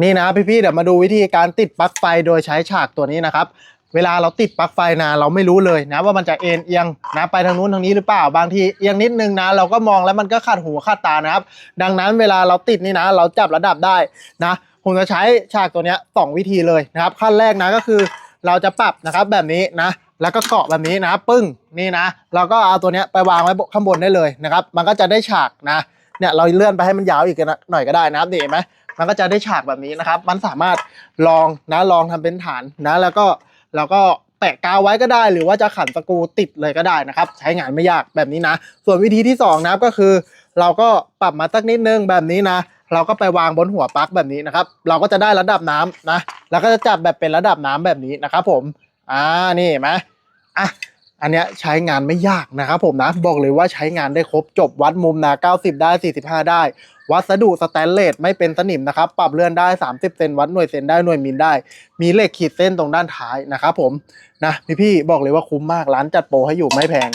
นี่นะพี่ๆเดี๋ยวมาดูวิธีการติดปลั๊กไฟโดยใช้ฉากตัวนี้นะครับ เวลาเราติดปลั๊กไฟนะเราไม่รู้เลยนะว่ามันจะเอ็นเอียงนะไปทางนู้นทางนี้หรือเปล่าบางทีเอียงนิดนึงนะ เราก็มองแล้วมันก็ขัดหูขัดตานะครับ ดังนั้นเวลาเราติดนี่นะ เราจับระดับได้นะผมจะใช้ฉากตัวนี้สองวิธีเลยนะครับขั้นแรกนะก็คือเราจะปรับนะครับแบบนี้นะแล้วก็เกาะแบบนี้นะปึ้งนี่นะเราก็เอาตัวนี้ไปวางไว้ข้างบนได้เลยนะครับ มันก็จะได้ฉากนะเนี่ยเราเลื่อนไปให้มันยาวอีกหน่อยก็ได้นะครับนี่เห็นไหม มันก็จะได้ฉากแบบนี้นะครับ มันสามารถลองนะลองทำเป็นฐานนะ แล้วก็เราก็แปะกาวไว้ก็ได้ หรือว่าจะขันสกูติดเลยก็ได้นะครับ ใช้งานไม่ยากแบบนี้นะ ส่วนวิธีที่สองนะครับก็คือ เราก็ปรับมาสักนิดนึงแบบนี้นะ เราก็ไปวางบนหัวปลั๊กแบบนี้นะครับ เราก็จะได้ระดับน้ำนะ แล้วก็จะจับแบบเป็นระดับน้ำแบบนี้นะครับ ผม อ่านี่เห็นไหมอะ อันเนี้ยใช้งานไม่ยากนะครับผมนะบอกเลยว่าใช้งานได้ครบจบวัดมุมนะ 90 ได้ 45 ได้ วัสดุสแตนเลสไม่เป็นสนิมนะครับ ปรับเลื่อนได้ 30 เซนวัดหน่วยเซนได้หน่วยมิลได้ มีเหล็กขีดเส้นตรงด้านท้ายนะครับผมนะพี่พี่ๆบอกเลยว่าคุ้มมากร้านจัดโปรให้อยู่ไม่แพง